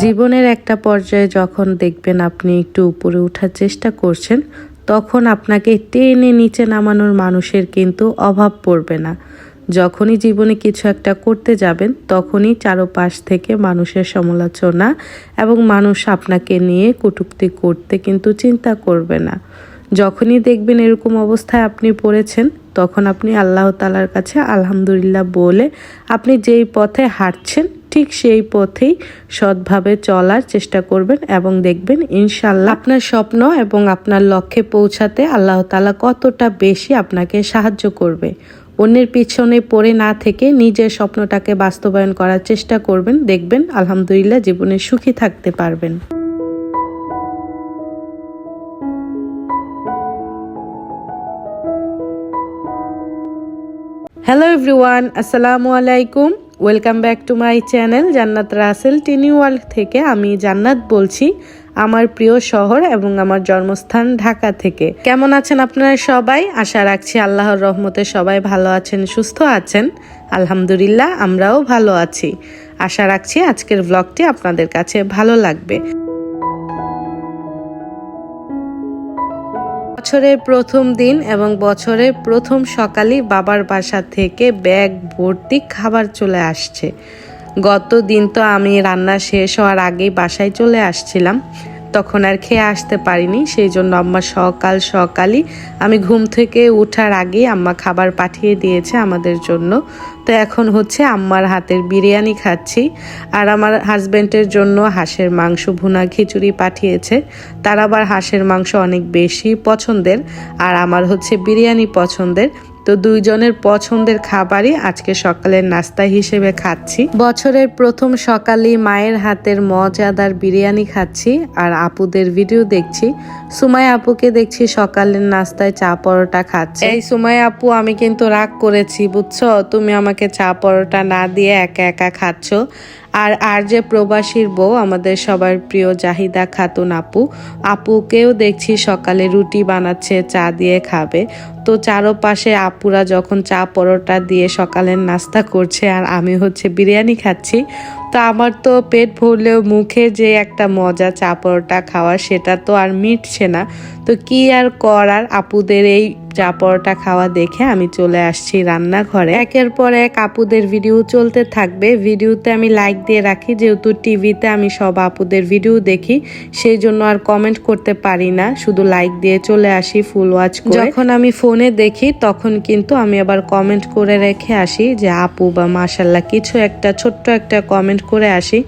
জীবনের একটা পর্যায়ে যখন দেখবেন আপনি একটু উপরে ওঠার চেষ্টা করছেন, তখন আপনাকে টেনে নিচে নামানোর মানুষের কিন্তু অভাব পড়বে না। যখনই জীবনে কিছু একটা করতে যাবেন, তখনই চারোপাশ থেকে মানুষের সমালোচনা এবং মানুষ আপনাকে নিয়ে কটূক্তি করতে কিন্তু চিন্তা করবে না। যখনই দেখবেন এরকম অবস্থায় আপনি পড়েছেন, তখন আপনি আল্লাহ তালার কাছে আলহামদুলিল্লাহ বলে আপনি যেই পথে হাঁটছেন ঠিক সেই পথেই সৎভাবে চলার চেষ্টা করবেন এবং দেখবেন ইনশাল্লাহ আপনার স্বপ্ন এবং আপনার লক্ষ্যে পৌঁছাতে আল্লাহ তালা কতটা বেশি আপনাকে সাহায্য করবে। অন্যের পিছনে পড়ে না থেকে নিজের স্বপ্নটাকে বাস্তবায়ন করার চেষ্টা করবেন, দেখবেন আলহামদুলিল্লাহ জীবনে সুখী থাকতে পারবেন। হ্যালো এভরিওয়ান আসসালামু আলাইকুম। Welcome back to my channel Jannat Rasel Tini world থেকে আমি জান্নাত বলছি, আমার প্রিয় শহর এবং আমার জন্মস্থান ঢাকা থেকে। কেমন আছেন আপনারা সবাই? আশা রাখছি আল্লাহর রহমতে সবাই ভালো আছেন, সুস্থ আছেন। আলহামদুলিল্লাহ, আমরাও ভালো আছি। আশা রাখছি আজকের ব্লগটি আপনাদের কাছে ভালো লাগবে। বছরের প্রথম দিন এবং বছরের প্রথম সকালই বাবার বাসা থেকে ব্যাগ, ভর্তি খাবার চলে আসছে। গত দিন তো আমি রান্না শেষ হওয়ার আগেই বাসায় চলে আসছিলাম। তখন আর খেয়ে আসতে পারিনি সেই জন্য আম্মা সকাল সকালই আমি ঘুম থেকে ওঠার আগেই আম্মা খাবার পাঠিয়ে দিয়েছে আমাদের জন্য। তো এখন হচ্ছে আম্মার হাতের বিরিয়ানি খাচ্ছি, আর আমার হাজব্যান্ডের জন্য হাঁসের মাংস, ভুনা খিচুড়ি পাঠিয়েছে। তার আবার হাঁসের মাংস অনেক বেশি পছন্দের, আর আমার হচ্ছে বিরিয়ানি পছন্দের। তো দুইজনের পছন্দের খাবারই আজকে সকালের নাস্তা হিসেবে খাচ্ছি। বছরের প্রথম সকালে মায়ের হাতের মজাদার বিরিয়ানি খাচ্ছি আর আপুদের ভিডিও দেখছি। সুমাই আপুকে দেখছি সকালের নাস্তায় চা পরোটা খাচ্ছে। এই সুমাই আপু, আমি কিন্তু রাগ করেছি, বুঝছ? তুমি আমাকে চা পরোটা না দিয়ে একা একা খাচ্ছ। আর আর যে প্রবাসীর বউ, আমাদের সবার প্রিয় জাহিদা খাতুন আপু, আপুকেও দেখছি সকালে রুটি বানাচ্ছে, চা দিয়ে খাবে। তো চারোপাশে আপুরা যখন চা পরোটা দিয়ে সকালের নাস্তা করছে, আর আমি হচ্ছে বিরিয়ানি খাচ্ছি তো আমার তো পেট ভরলেও মুখে যে একটা মজা চা পরোটা খাওয়া সেটা তো আর মিটছে না। তো কি আর করার, আপুদের এই চা পরোটা খাওয়া দেখে আমি চলে আসছি রান্নাঘরে। একের পর এক আপুদের ভিডিও চলতে থাকবে। ভিডিওতে আমি লাইক দিয়ে রাখি। যেহেতু টিভিতে আমি সব আপুদের ভিডিও দেখি, সেই জন্য আর কমেন্ট করতে পারি না। শুধু লাইক দিয়ে চলে আসি ফুল ওয়াচ যখন আমি ফোনে দেখি, তখন কিন্তু আমি আবার কমেন্ট করে রেখে আসি যে, আপু বা মাশাল্লাহ কিছু একটা, ছোট্ট একটা কমেন্ট করে আসি।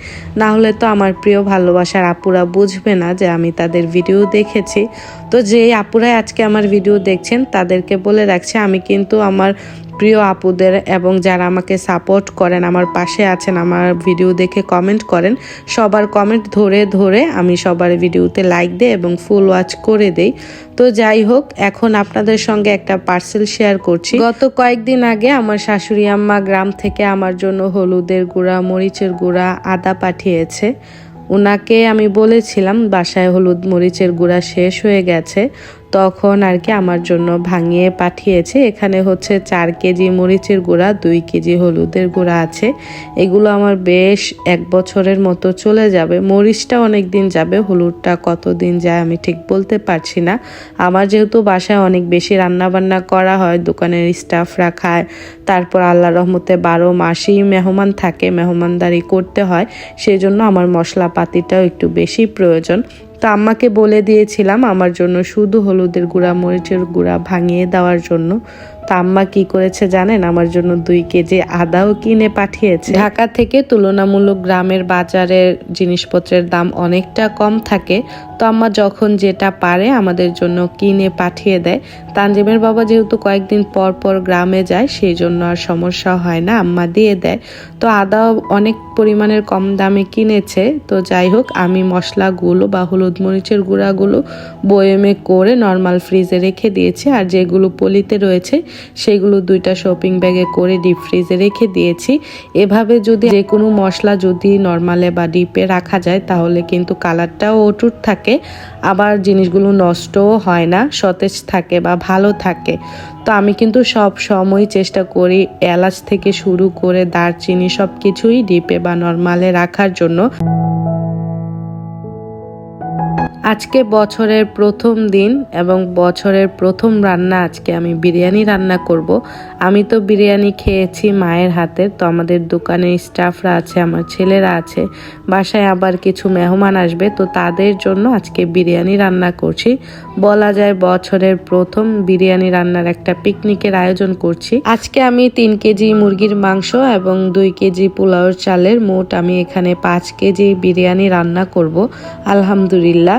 না হলে তো আমার প্রিয় ভালোবাসার আপুরা বুঝবে না যে আমি তাদের ভিডিও দেখেছি। তো যে আপুরাই আজকে আমার ভিডিও দেখছেন তাদেরকে বলে রাখছি, আমি কিন্তু আমার প্রিয় আপুদের এবং যারা আমাকে সাপোর্ট করেন, আমার পাশে আছেন, আমার ভিডিও দেখে কমেন্ট করেন, সবার কমেন্ট ধরে ধরে আমি সবার ভিডিওতে লাইক দিই এবং ফুল ওয়াচ করে দেই। তো যাই হোক, এখন আপনাদের সঙ্গে একটা পার্সেল শেয়ার করছি। গত কয়েকদিন আগে আমার শাশুড়ি আম্মা গ্রাম থেকে আমার জন্য হলুদের গুঁড়া, মরিচের গুঁড়া, আদা পাঠিয়েছে। ওনাকে আমি বলেছিলাম, বাসায় হলুদ, মরিচের গুঁড়া শেষ হয়ে গেছে। তখন আর কি আমার জন্য ভাঙিয়ে পাঠিয়েছে। এখানে হচ্ছে চার কেজি মরিচের গুঁড়া, দুই কেজি হলুদের গুঁড়া আছে। এগুলো আমার বেশ এক বছরের মতো চলে যাবে। মরিচটা অনেক দিন যাবে, হলুদটা কতদিন যায় আমি ঠিক বলতে পারছি না। আমার যেহেতু বাসায় অনেক বেশি রান্না বান্না করা হয়, দোকানের স্টাফরা খায় তারপর আল্লাহ রহমতে বারো মাসেই মেহমান থাকে, মেহমানদারি করতে হয় সেই জন্য আমার মশলাপাতিটাও একটু বেশি প্রয়োজন। তো আম্মাকে বলে দিয়েছিলাম আমার জন্য শুধু হলুদের গুঁড়া মরিচের গুঁড়া ভাঙিয়ে দেওয়ার জন্য। তো আম্মা কি করেছে জানেন? আমার জন্য দুই কেজি আদাও কিনে পাঠিয়েছে। ঢাকা থেকে তুলনামূলক গ্রামের বাজারের জিনিসপত্রের দাম অনেকটা কম থাকে। তো আম্মা যখন যেটা পারে আমাদের জন্য কিনে পাঠিয়ে দেয়। তানজিমের বাবা যেহেতু কয়েকদিন পর পর গ্রামে যায়, সেই জন্য আর সমস্যা হয় না, আম্মা দিয়ে দেয়। তো আদা অনেক পরিমাণের কম দামে কিনেছে। তো যাই হোক, আমি মশলাগুলো বা হলুদ মরিচের গুঁড়াগুলো বয়েমে করে নর্মাল ফ্রিজে রেখে দিয়েছি। আর যেগুলো পলিতে রয়েছে সেগুলো দুইটা শপিং ব্যাগে করে ডিপ ফ্রিজে রেখে দিয়েছি। এভাবে যদি যে কোনো মশলা যদি নর্মালে বা ডিপে রাখা যায়, তাহলে কিন্তু কালারটাও অটুট থাকে, আবার জিনিসগুলো নষ্টও হয় না, সতেজ থাকে বা ভালো থাকে। তো আমি কিন্তু সব সময় চেষ্টা করি এলাচ থেকে শুরু করে দারচিনি সব কিছুই ডিপে বা নর্মালে রাখার জন্য। আজকে বছরের প্রথম দিন এবং বছরের প্রথম রান্না আজকে আমি বিরিয়ানি রান্না করব। আমি তো বিরিয়ানি খেয়েছি মায়ের হাতের, তো আমাদের দোকানের স্টাফরা আছে, আমার ছেলেরা আছে, বাসায় আবার কিছু মেহমান আসবে, তো তাদের জন্য আজকে বিরিয়ানি রান্না করছি। বলা যায় বছরের প্রথম বিরিয়ানি রান্নার একটা পিকনিকের আয়োজন করছি। আজকে আমি তিন কেজি মুরগির মাংস এবং দুই কেজি পোলাওর চালের মোট আমি এখানে পাঁচ কেজি বিরিয়ানি রান্না করব। আলহামদুলিল্লাহ।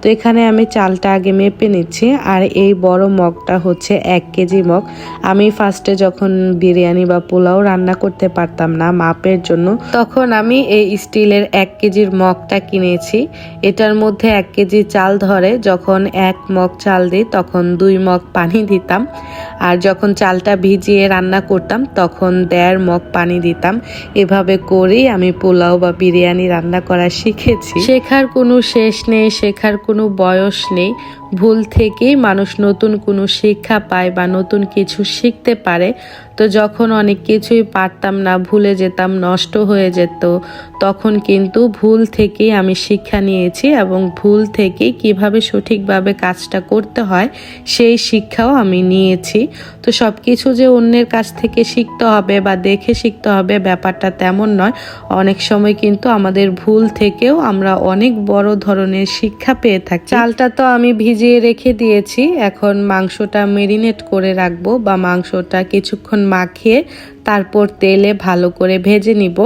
তো এখানে আমি চালটা আগে মেপে নিচ্ছি, আর এই বড় মগটা হচ্ছে এক কেজি মগ। আমি ফার্স্টে যখন বিরিয়ানি বা পোলাও রান্না করতে পারতাম না মাপের জন্য, তখন আমি এই স্টিলের এক কেজির মগটা কিনেছি। এটার মধ্যে এক কেজি চাল ধরে, যখন এক মগ চাল দিই, তখন দুই মগ পানি দিতাম। আর যখন চালটা ভিজিয়ে রান্না করতাম, তখন দেড় মগ পানি দিতাম। এভাবে করেই আমি পোলাও বা বিরিয়ানি রান্না করা শিখেছি। শেখার কোনো শেষ নেই, শেখার কোনো বয়স নেই। ভুল থেকেই মানুষ নতুন কোনো শিক্ষা পায় বা নতুন কিছু শিখতে পারে, তো যখন অনেক কিছুই পারতাম না, ভুলে যেতাম, নষ্ট হয়ে যেত, তখন কিন্তু ভুল থেকেই আমি শিক্ষা নিয়েছি এবং ভুল থেকেই কীভাবে সঠিকভাবে কাজটা করতে হয়, সেই শিক্ষাও আমি নিয়েছি। তো সব কিছু যে অন্যের কাছ থেকে শিখতে হবে বা দেখে শিখতে হবে ব্যাপারটা তেমন নয়। অনেক সময় কিন্তু আমাদের ভুল থেকেও আমরা অনেক বড় ধরনের শিক্ষা পেয়ে থাকি। চালটা তো আমি ভিজিয়ে রেখে দিয়েছি। এখন মাংসটা মেরিনেট করে রাখব বা মাংসটা কিছুক্ষণ মাখিয়ে তারপর তেলে ভালো করে ভেজে নিব।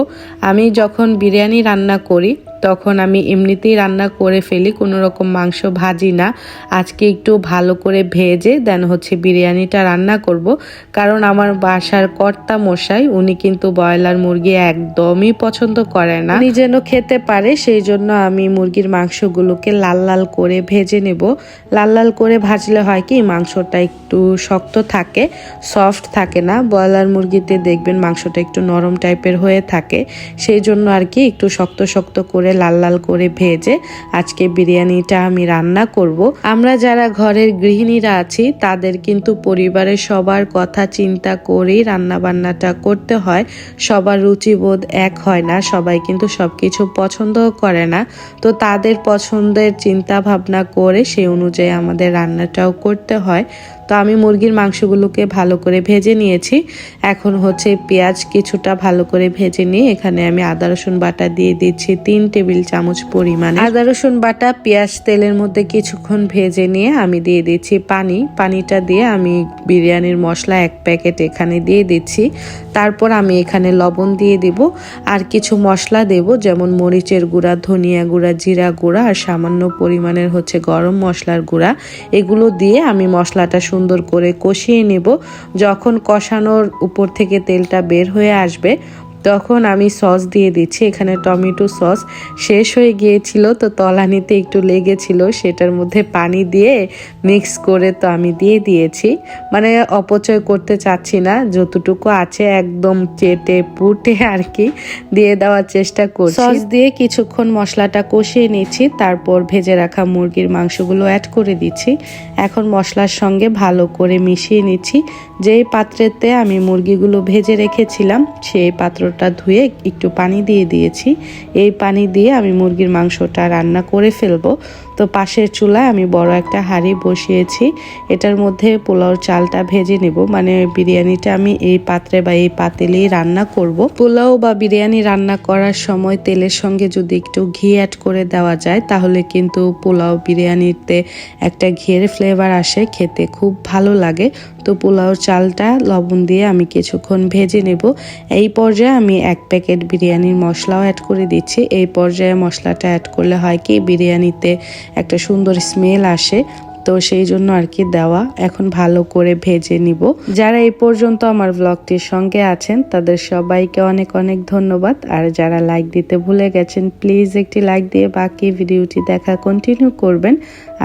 আমি যখন বিরিয়ানি রান্না করি তখন আমি এমনিতেই রান্না করে ফেলি, কোনো রকম মাংস ভাজি না। আজকে একটু ভালো করে ভেজে দেন হচ্ছে বিরিয়ানিটা রান্না করব। কারণ আমার বাসার কর্তা মশাই, উনি কিন্তু ব্রয়লার মুরগি একদমই পছন্দ করে না। উনি যেন খেতে পারে, সেই জন্য আমি মুরগির মাংসগুলোকে লাল লাল করে ভেজে নেব। লাল লাল করে ভাজলে হয় কি, মাংসটা একটু শক্ত থাকে, সফট থাকে না। ব্রয়লার মুরগিতে দেখবেন মাংসটা একটু নরম টাইপের হয়ে থাকে। সেই জন্য আর কি একটু শক্ত শক্ত করে লাল লাল করে ভেজে আজকে বিরিয়ানিটা আমি রান্না করব। আমরা যারা ঘরের গৃহিণীরা আছি, তাদের কিন্তু পরিবারের সবার কথা চিন্তা করেই রান্না বান্নাটা করতে হয়। সবার রুচিবোধ এক হয় না, সবাই কিন্তু সবকিছু পছন্দও করে না। তো তাদের পছন্দের চিন্তা ভাবনা করে সেই অনুযায়ী আমাদের রান্নাটাও করতে হয়। তো আমি মুরগির মাংসগুলোকে ভালো করে ভেজে নিয়েছি। এখন হচ্ছে পেঁয়াজ কিছুটা ভালো করে ভেজে নিয়ে এখানে আমি আদা, রসুন বাটা দিয়ে দিচ্ছি তিন টেবিল চামচ পরিমাণে। আদা, রসুন বাটা, পেঁয়াজ তেলের মধ্যে কিছুক্ষণ ভেজে নিয়ে আমি দিয়ে দিচ্ছি পানি। পানিটা দিয়ে আমি বিরিয়ানির মশলা এক প্যাকেট এখানে দিয়ে দিচ্ছি। তারপর আমি এখানে লবণ দিয়ে দিব। আর কিছু মশলা দেব, যেমন মরিচের গুঁড়া, ধনিয়া গুঁড়া, জিরা গুঁড়া আর সামান্য পরিমাণের হচ্ছে গরম মশলার গুঁড়া। এগুলো দিয়ে আমি মশলাটা সুন্দর করে কষিয়ে নেব। যখন কষানোর উপর থেকে তেলটা বের হয়ে আসবে তখন আমি সস দিয়ে দিচ্ছি, এখানে টমেটো সস শেষ হয়ে গিয়েছিল, তো তলানিতে একটু লেগেছিল, সেটার মধ্যে পানি দিয়ে মিক্স করে তো আমি দিয়ে দিয়েছি। মানে অপচয় করতে চাচ্ছি না, যতটুকু আছে একদম চেটে পুটে আর কি দিয়ে দেওয়ার চেষ্টা করছি। সস দিয়ে কিছুক্ষণ মশলাটা কষিয়ে নিচ্ছি, তারপর ভেজে রাখা মুরগির মাংসগুলো অ্যাড করে দিচ্ছি। এখন মশলার সঙ্গে ভালো করে মিশিয়ে নিচ্ছি। যেই পাত্রেতে আমি মুরগিগুলো ভেজে রেখেছিলাম, সেই পাত্র মাংসটা ধুয়ে একটু পানি দিয়ে দিয়েছি। এই পানি দিয়ে আমি মুরগির মাংসটা রান্না করে ফেলব। তো পাশের চুলায় আমি বড় একটা হাঁড়ি বসিয়েছি। এটার মধ্যে পোলাওর চালটা ভেজে নেব। মানে বিরিয়ানিটা আমি এই পাত্রে বা এই পাতিলেই রান্না করব। পোলাও বা বিরিয়ানি রান্না করার সময় তেলের সঙ্গে যদি একটু ঘি অ্যাড করে দেওয়া যায়, তাহলে কিন্তু পোলাও বিরিয়ানিতে একটা ঘিয়ের ফ্লেভার আসে, খেতে খুব ভালো লাগে। তো পোলাওর চালটা লবণ দিয়ে আমি কিছুক্ষণ ভেজে নেব। এই পর্যায়ে আমি এক প্যাকেট বিরিয়ানির মশলাও অ্যাড করে দিচ্ছি। এই পর্যায়ে মশলাটা অ্যাড করলে হয় কি, বিরিয়ানিতে একটা সুন্দর স্মেল আসে। তো সেই জন্য আর কি দেওয়া। এখন ভালো করে ভেজে নিব। যারা এই পর্যন্ত আমার ব্লগটির সঙ্গে আছেন, তাদের সবাইকে অনেক অনেক ধন্যবাদ। আর যারা লাইক দিতে ভুলে গেছেন প্লিজ একটি লাইক দিয়ে বাকি ভিডিওটি দেখা কন্টিনিউ করবেন।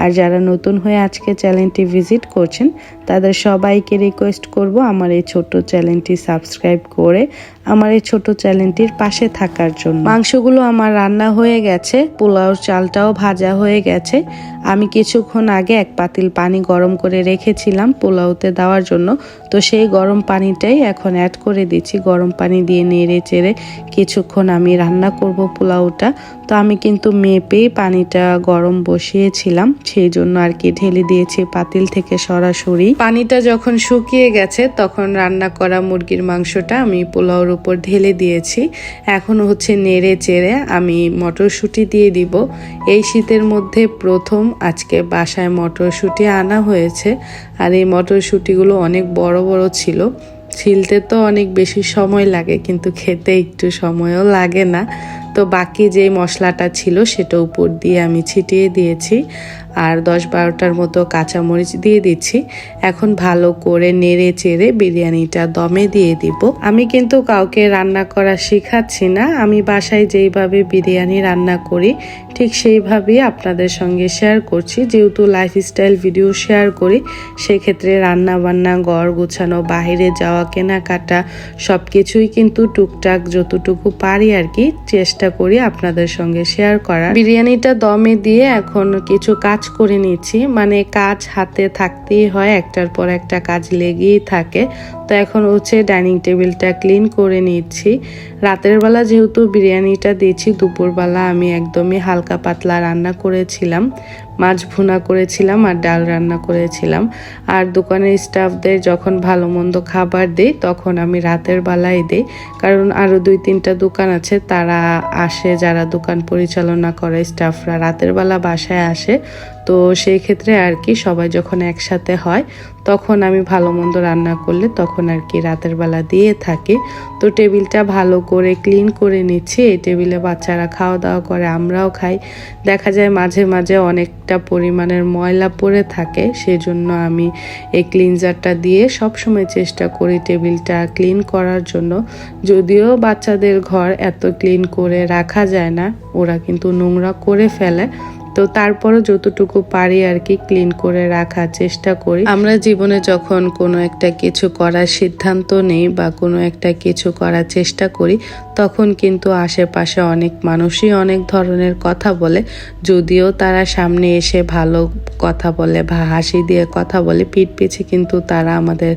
আর যারা নতুন হয়ে আজকে চ্যানেলটি ভিজিট করছেন, তাদের সবাইকে রিকোয়েস্ট করব আমার এই ছোট চ্যানেলটি সাবস্ক্রাইব করে আমার এই ছোট চ্যানেলটির পাশে থাকার জন্য। মাংসগুলো আমার রান্না হয়ে গেছে, পোলাওর চালটাও ভাজা হয়ে গেছে। আমি কিছুক্ষণ আগে এক পাতিল পানি গরম করে রেখেছিলাম পোলাওতে দেওয়ার জন্য। তো সেই গরম পানিটাই এখন অ্যাড করে দিচ্ছি। গরম পানি দিয়ে নেড়ে চেড়ে কিছুক্ষণ আমি রান্না করব পোলাওটা। তো আমি কিন্তু মেপেই পানিটা গরম বসিয়েছিলাম, সেই জন্য আর কি ঢেলে দিয়েছি পাতিল থেকে সরাসরি। পানিটা যখন শুকিয়ে গেছে, তখন রান্না করা মুরগির মাংসটা আমি পোলাওর উপর ঢেলে দিয়েছি। এখন হচ্ছে নেড়ে চেড়ে আমি মটরশুঁটি দিয়ে দিব। এই শীতের মধ্যে প্রথম আজকে বাসায় মটরশুঁটি আনা হয়েছে। আর এই মটরশুঁটিগুলো অনেক বড় বড় ছিল। ছিলতে তো অনেক বেশি সময় লাগে, কিন্তু খেতে একটু সময়ও লাগে না। তো বাকি যে মশলাটা ছিল সেটা উপর দিয়ে আমি ছিটিয়ে দিয়েছি। আর দশ বারোটার মতো কাঁচামরিচ দিয়ে দিচ্ছি। এখন ভালো করে নেড়ে চেড়ে বিরিয়ানিটা দমে দিয়ে দিব। আমি কিন্তু কাউকে রান্না করা শেখাচ্ছি না। আমি বাসায় যেইভাবে বিরিয়ানি রান্না করি, ঠিক সেইভাবেই আপনাদের সঙ্গে শেয়ার করছি। যেহেতু লাইফস্টাইল ভিডিও শেয়ার করি, সেক্ষেত্রে রান্না বান্না গড় গোছানো, বাহিরে যাওয়া, কেনাকাটা সব কিছুই কিন্তু টুকটাক যতটুকু পারি আর কি, চেষ্টা করি আপনাদের সঙ্গে শেয়ার করার। বিরিয়ানিটা দমে দিয়ে এখন কিছু কাজ করে নিচ্ছি। মানে কাজ হাতে থাকতেই হয়, একটার পর একটা কাজ লেগেই থাকে। তো এখন হচ্ছে ডাইনিং টেবিলটা ক্লিন করে নিচ্ছি। রাতের বেলা যেহেতু বিরিয়ানিটা দিয়েছি, দুপুরবেলা আমি একদমই হালকা পাতলা রান্না করেছিলাম। মাছ ভুনা করেছিলাম আর ডাল রান্না করেছিলাম। আর দোকানের স্টাফদের যখন ভালো মন্দ খাবার দেই, তখন আমি রাতের বেলায় দিই। কারণ আরও দুই তিনটা দোকান আছে, তারা আসে, যারা দোকান পরিচালনা করে, স্টাফরা রাতের বেলা বাসায় আসে। তো সেই ক্ষেত্রে আর কি সবাই যখন একসাথে হয়, তখন আমি ভালো মন্দ রান্না করলে তখন আর কি রাতের বেলা দিয়ে থাকি। তো টেবিলটা ভালো করে ক্লিন করে নিচ্ছি, এই টেবিলে বাচ্চারা খাওয়া দাওয়া করে, আমরাও খাই। দেখা যায় মাঝে মাঝে অনেকটা পরিমাণের ময়লা পড়ে থাকে, সেজন্য আমি এই ক্লিনজারটা দিয়ে সবসময় চেষ্টা করি টেবিলটা ক্লিন করার জন্য। যদিও বাচ্চাদের ঘর এত ক্লিন করে রাখা যায় না, ওরা কিন্তু নোংরা করে ফেলে তো তারপরও যতটুকু পারি আর কি ক্লিন করে রাখার চেষ্টা করি। আমরা জীবনে যখন কোনো একটা কিছু করার সিদ্ধান্ত নেই বা কোনো একটা কিছু করার চেষ্টা করি, তখন কিন্তু আশেপাশে অনেক মানুষই অনেক ধরনের কথা বলে। যদিও তারা সামনে এসে ভালো কথা বলে বা হাসি দিয়ে কথা বলে পিঠ পিছে কিন্তু তারা আমাদের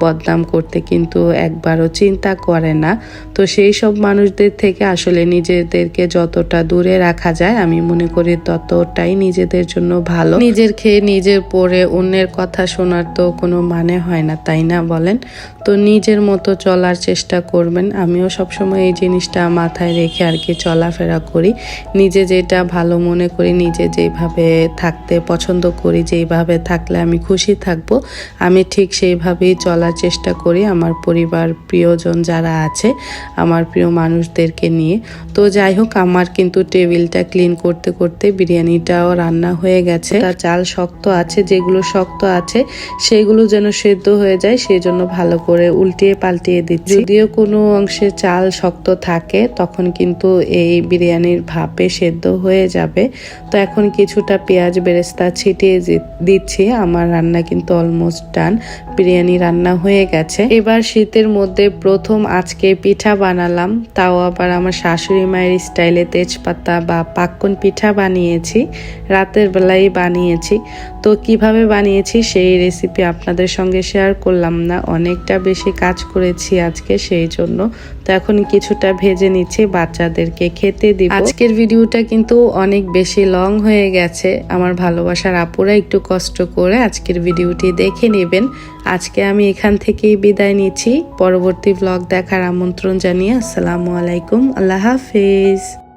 বদনাম করতে কিন্তু একবারও চিন্তা করে না। তো সেই সব মানুষদের থেকে আসলে নিজেদেরকে যতটা দূরে রাখা যায়, আমি মনে করি ততটাই নিজেদের জন্য ভালো। নিজের খেয়ে নিজের পরে অন্যের কথা শোনার তো কোনো মানে হয় না, তাই না বলেন? তো নিজের মতো চলার চেষ্টা করবেন। আমিও সবসময় এই জিনিসটা মাথায় রেখে আর কি চলাফেরা করি। নিজে যেটা ভালো মনে করি, নিজে যেভাবে থাকতে পছন্দ করি, যেইভাবে থাকলে আমি খুশি থাকব, আমি ঠিক সেইভাবেই চলার চেষ্টা করি আমার পরিবার, প্রিয়জন যারা আছে, আমার প্রিয় মানুষদেরকে নিয়ে। তো যাই হোক, আমার কিন্তু টেবিলটা ক্লিন করতে করতে বিরিয়ানিটাও রান্না হয়ে গেছে। তার চাল শক্ত আছে, যেগুলো শক্ত আছে, সেগুলো যেন সেদ্ধ হয়ে যায় সেই জন্য ভালো করে উল্টিয়ে পাল্টিয়ে দিচ্ছি। যদিও কোনো অংশে চাল শক্ত থাকে, তখন কিন্তু এই বিরিয়ানির ভাপে সেদ্ধ হয়ে যাবে। তো এখন কিছুটা পেঁয়াজ বেরেস্তা ছিটিয়ে দিচ্ছি। আমার রান্না কিন্তু অলমোস্ট ডান বিরিয়ানি রান্না হয়ে গেছে। এবার শীতের মধ্যে প্রথম আজকে পিঠা বানালাম। তাও আবার আমার শাশুড়ি মায়ের স্টাইলে তেজপাতা বা পাক্কন পিঠা বানিয়েছি। রাতের বেলায় বানিয়েছি। তো কীভাবে বানিয়েছি সেই রেসিপি আপনাদের সঙ্গে শেয়ার করলাম না, অনেকটা বেশি কাজ করেছি আজকে সেই জন্য। তো এখন কিছুটা ভেজে নিচ্ছি, বাচ্চাদেরকে খেতে দিব। আজকের ভিডিওটা কিন্তু অনেক বেশি লং হয়ে গেছে। আমার ভালোবাসার আপুরা একটু কষ্ট করে আজকের ভিডিওটি দেখে নেবেন। আজকে আমি এখান থেকেই বিদায় নিচ্ছি। পরবর্তী ব্লগ দেখার আমন্ত্রণ জানিয়ে আসসালামু আলাইকুম। আল্লাহ হাফিজ।